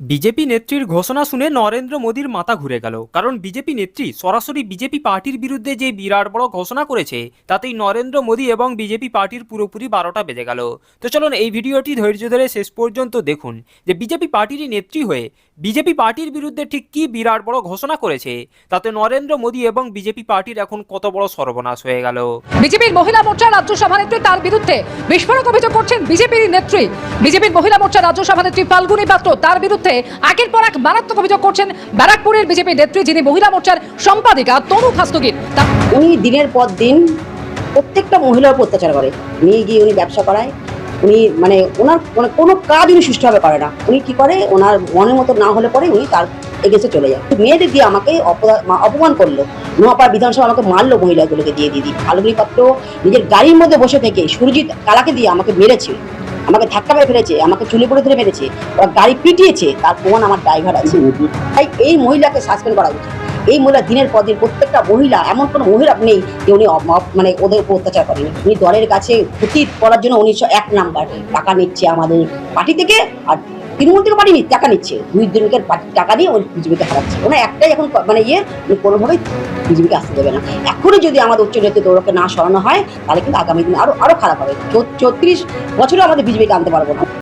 BJP নেত্রীর ঘোষণা শুনে নরেন্দ্র মোদীর মাথা ঘুরে গেল। কারণ বিজেপি নেত্রী সরাসরি বিজেপি পার্টির বিরুদ্ধে যে বিরাট বড় ঘোষণা করেছে, তাতেই নরেন্দ্র মোদী এবং বিজেপি পার্টির পুরোপুরি বারোটা বেজে গেল। তো চলুন এই ভিডিওটি ধৈর্য ধরে শেষ পর্যন্ত দেখুন যে বিজেপি পার্টিরই নেত্রী হয়ে বিজেপি পার্টির বিরুদ্ধে ঠিক কী বিরাট বড় ঘোষণা করেছে, তাতে নরেন্দ্র মোদী এবং বিজেপি পার্টির এখন কত বড় সর্বনাশ হয়ে গেল। বিজেপির মহিলা মোর্চা রাজ্য সভানেত্রী তার বিরুদ্ধে বিস্ফোরক অভিযোগ করছেন বিজেপির নেত্রী। বিজেপির মহিলা মোর্চা রাজ্য সভানেত্রী ফাল্গুনী পাত্র তার বিরুদ্ধে একের পর এক মারাত্মক অভিযোগ করছেন ব্যারাকপুরের বিজেপি নেত্রী যিনি মহিলা মোর্চার সম্পাদিকা তনু খাস্তগির। উনি দিনের পর দিন প্রত্যেকটা মহিলার উপর অত্যাচার করে। নিয়ে গিয়ে উনি ব্যবসা করায়, উনি মানে ওনার মানে কোনো কাজ উনি সুষ্ঠুভাবে করে না। উনি কি করে? ওনার মনের মতো না হলে পরে উনি তার এগেছে চলে যায়। মেয়েদের দিয়ে আমাকে অপমান করল। নোয়াপাড়া বিধানসভা আমাকে মারলো মহিলাগুলোকে দিয়ে দিদি। ফাল্গুনি পাত্র, নিজের গাড়ির মধ্যে বসে থেকে সুরজিৎ কালাকে দিয়ে আমাকে মেরেছে আমাকে ধাক্কা মেরে ফেলেছে, আমাকে চুলে পড়ে ধরে ফেলেছে ওরা গাড়ি পিটিয়েছে, তার প্রমাণ আমার ড্রাইভার আছে। তাই এই মহিলাকে সাসপেন্ড করা উচিত। এই মহিলা দিনের পর দিন প্রত্যেকটা মহিলা, এমন কোনো মহিলা নেই যে উনি মানে ওদের উপর অত্যাচার করেনি। উনি দলের কাছে ক্ষতি করার জন্য উনি এক নাম্বার টাকা নিচ্ছে আমাদের পার্টি থেকে, আর তৃণমূল পার্টি নি- টাকা নিচ্ছে। দুই জনকে টাকা দিয়ে ওই বিজেপিকে হারাচ্ছে। ওনা একটাই এখন মানে ইয়ে উনি কোনোভাবেই বিজেপিকে আসতে দেবে না। এখনই যদি আমাদের উচ্চ নেতৃত্ব দৌড়কে না সরানো হয়, তাহলে কিন্তু আগামী দিনে আরও আরও খারাপ হবে। চৌত্রিশ বছরে আমাদের বিজেপিকে আনতে পারব না।